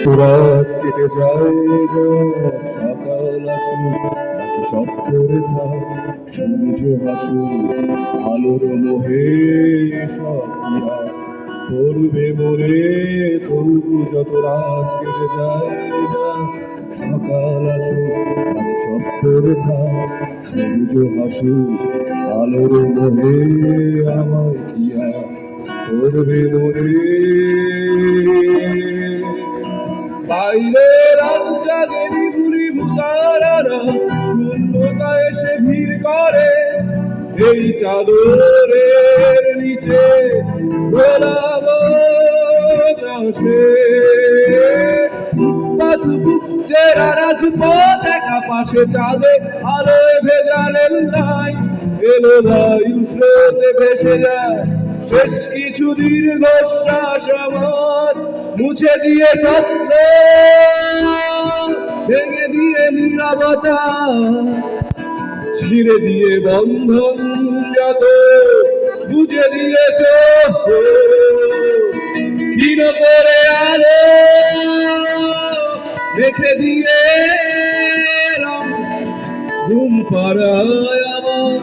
যায় গো, সকাল আসুক সব করে থাক সূর্য হাসুক আলোর মোহে সব করবে মোরে তবু যত রাত কেটে যায় সকাল আসুক সব করে থাক সূর্য হাসুক আলোর মোহে আমায় কিয়া করবে মোরে বুড়ি ভুতারারা এসে ভিড় করে। এই চাদরের নিচে গোলাপ আসে। চেরা রাজপথ একা পাশে চাঁদে আলোয় ভেজালেন নাই এলো বায়ু স্রোতে ভেসে যায়। শেষ কিছু দীর্ঘশ্বাস আমার মুছে দিয়ে স্বপ্ন। ভেঙে দিয়ে নিরবতা ছিঁড়ে দিয়ে বন্ধন যত বুঝে দিয়ে ক্ষীণ করে আলো রেখে দিয়ে ঘুম পাড়ায় আমার